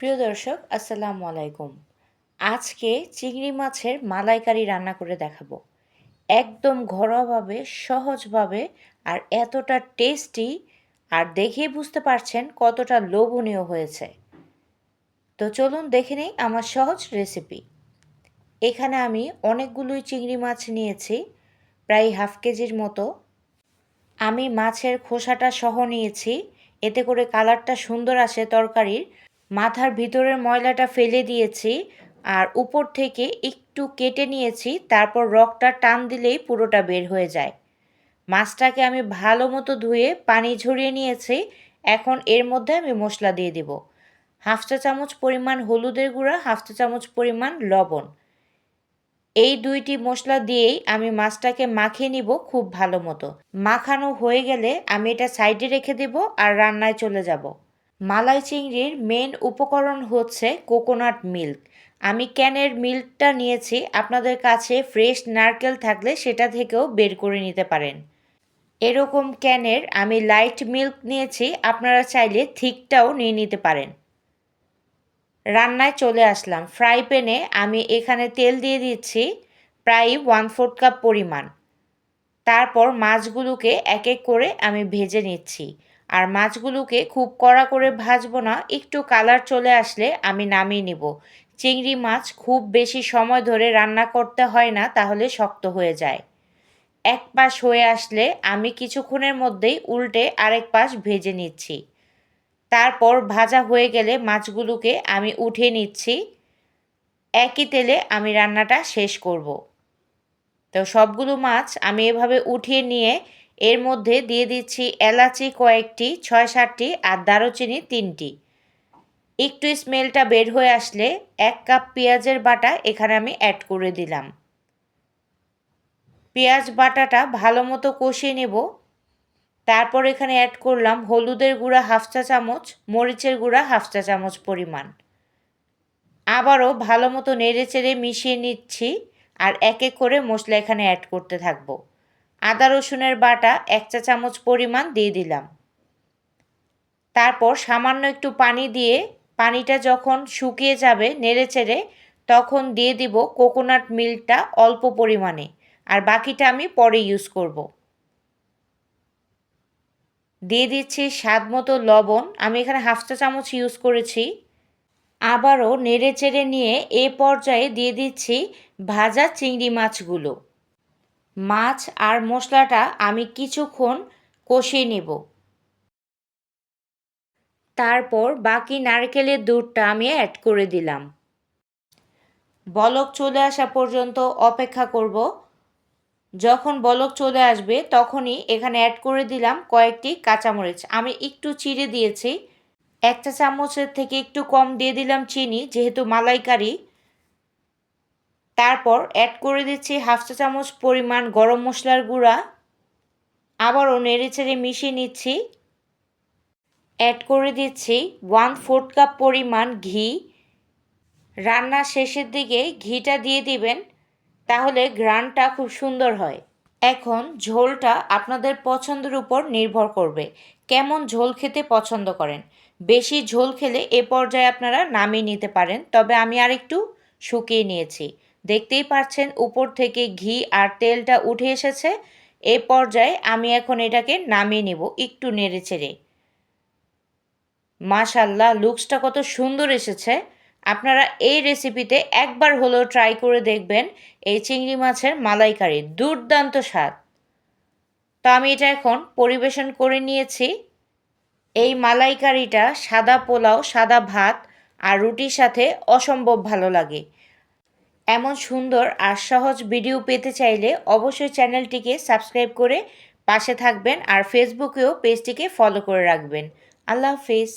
প্রিয় দর্শক, আসসালামু আলাইকুম। আজকে চিংড়ি মাছের মালাইকারি রান্না করে দেখাবো। একদম ঘরোয়াভাবে, সহজভাবে আর এতটা টেস্টি আর দেখেই বুঝতে পারছেন কতটা লোভনীয় হয়েছে। তো চলুন দেখে নিই আমার সহজ রেসিপি এখানে আমি অনেকগুলোই চিংড়ি মাছ নিয়েছি, প্রায় হাফ কেজির মতো। আমি মাছের খোসাটা সহ নিয়েছি, এতে করে কালারটা সুন্দর আসে তরকারির। মাথার ভিতরের ময়লাটা ফেলে দিয়েছি আর উপর থেকে একটু কেটে নিয়েছি, তারপর রকটা টান দিলেই পুরোটা বের হয়ে যায়। মাছটাকে আমি ভালো মতো ধুয়ে পানি ঝরিয়ে নিয়েছি, এখন এর মধ্যে আমি মশলা দিয়ে দিব। হাফ চা চামচ পরিমাণ হলুদের গুঁড়া, হাফ চা চামচ পরিমাণ লবণ। এই দুইটি মশলা দিয়েই আমি মাছটাকে মাখিয়ে নিব খুব ভালো মতো। মাখানো হয়ে গেলে আমি এটা সাইডে রেখে দেব আর রান্নায় চলে যাব। মালাই চিংড়ির মেন উপকরণ হচ্ছে কোকোনাট মিল্ক। আমি ক্যানের মিল্কটা নিয়েছি, আপনাদের কাছে ফ্রেশ নারকেল থাকলে সেটা থেকেও বের করে নিতে পারেন। এরকম ক্যানের আমি লাইট মিল্ক নিয়েছি, আপনারা চাইলে থিকটাও নিয়ে নিতে পারেন। রান্নায় চলে আসলাম। ফ্রাই প্যানে আমি এখানে তেল দিয়ে দিচ্ছি প্রায় ওয়ান ফোর্থ কাপ পরিমাণ। তারপর মাছগুলোকে এক এক করে আমি ভেজে নিচ্ছি। আর মাছগুলোকে খুব কড়া করে ভাজবো না, একটু কালার চলে আসলে আমি নামিয়ে নিব। চিংড়ি মাছ খুব বেশি সময় ধরে রান্না করতে হয় না, তাহলে শক্ত হয়ে যায়। এক পাশ হয়ে আসলে আমি কিছুক্ষণের মধ্যেই উল্টে আরেক পাশ ভেজে নিচ্ছি। তারপর ভাজা হয়ে গেলে মাছগুলোকে আমি উঠে নিচ্ছি। একই তেলে আমি রান্নাটা শেষ করব। তো সবগুলো মাছ আমি এভাবে উঠিয়ে নিয়ে এর মধ্যে দিয়ে দিচ্ছি এলাচি কয়েকটি, ছয় সাতটি আর দারুচিনি তিনটি। একটু স্মেলটা বের হয়ে আসলে এক কাপ পেঁয়াজের বাটা এখানে আমি অ্যাড করে দিলাম। পেঁয়াজ বাটাটা ভালো মতো কষিয়ে নেব। তারপর এখানে অ্যাড করলাম হলুদের গুঁড়া হাফ চা চামচ, মরিচের গুঁড়া হাফ চা চামচ পরিমাণ। আবারও ভালো মতো নেড়ে চেড়ে মিশিয়ে নিচ্ছি আর এক এক করে মশলা এখানে অ্যাড করতে থাকব। আদা, রসুনের বাটা এক চা চামচ পরিমাণ দিয়ে দিলাম। তারপর সামান্য একটু পানি দিয়ে পানিটা যখন শুকিয়ে যাবে নেড়ে চেড়ে, তখন দিয়ে দিব কোকোনাট মিল্কটা অল্প পরিমাণে। আর বাকিটা আমি পরে ইউজ করব। দিয়ে দিচ্ছি স্বাদ মতো লবণ। আমি এখানে হাফ চা চামচ ইউজ করেছি। আবারও নেড়ে চেড়ে নিয়ে এ পর্যায়ে দিয়ে দিচ্ছি ভাজা চিংড়ি মাছগুলো। মাছ আর মশলাটা আমি কিছুক্ষণ কষিয়ে নেব। তারপর বাকি নারকেলের দুধটা আমি অ্যাড করে দিলাম। বলক চলে আসা পর্যন্ত অপেক্ষা করব। যখন বলক চলে আসবে তখনই এখানে অ্যাড করে দিলাম কয়েকটি কাঁচামরিচ। আমি একটু চিড়ে দিয়েছি। একটা চামচের থেকে একটু কম দিয়ে দিলাম চিনি, যেহেতু মালাইকারি। তারপর অ্যাড করে দিচ্ছি হাফ চা চামচ পরিমাণ গরম মশলার গুঁড়া। আবারও নেড়ে ছেড়ে মিশিয়ে নিচ্ছি। অ্যাড করে দিচ্ছি ওয়ান ফোর্থ কাপ পরিমাণ ঘি। রান্নার শেষের দিকে ঘিটা দিয়ে দিবেন, তাহলে ঘ্রাণটা খুব সুন্দর হয়। এখন ঝোলটা আপনাদের পছন্দের উপর নির্ভর করবে, কেমন ঝোল খেতে পছন্দ করেন। বেশি ঝোল খেলে এ পর্যায়ে আপনারা নামিয়ে নিতে পারেন, তবে আমি আর একটু শুকিয়ে নিয়েছি। দেখতেই পাচ্ছেন উপর থেকে ঘি আর তেলটা উঠে এসেছে। এ পর্যায়ে আমি এখন এটাকে নামিয়ে নেব একটু নেড়ে চেড়ে। মাশাল্লাহ লুকসটা কত সুন্দর এসেছে। আপনারা এই রেসিপিতে একবার হলেও ট্রাই করে দেখবেন এই চিংড়ি মাছের মালাইকারি। দুর্দান্ত স্বাদ। তো আমি এটা এখন পরিবেশন করে নিয়েছি। এই মালাইকারিটা সাদা পোলাও, সাদা ভাত আর রুটির সাথে অসম্ভব ভালো লাগে। এমন সুন্দর আর সহজ ভিডিও পেতে চাইলে অবশ্যই চ্যানেলটিকে সাবস্ক্রাইব করে পাশে থাকবেন আর ফেসবুকেও পেজটিকে ফলো করে রাখবেন। আল্লাহ হাফিজ।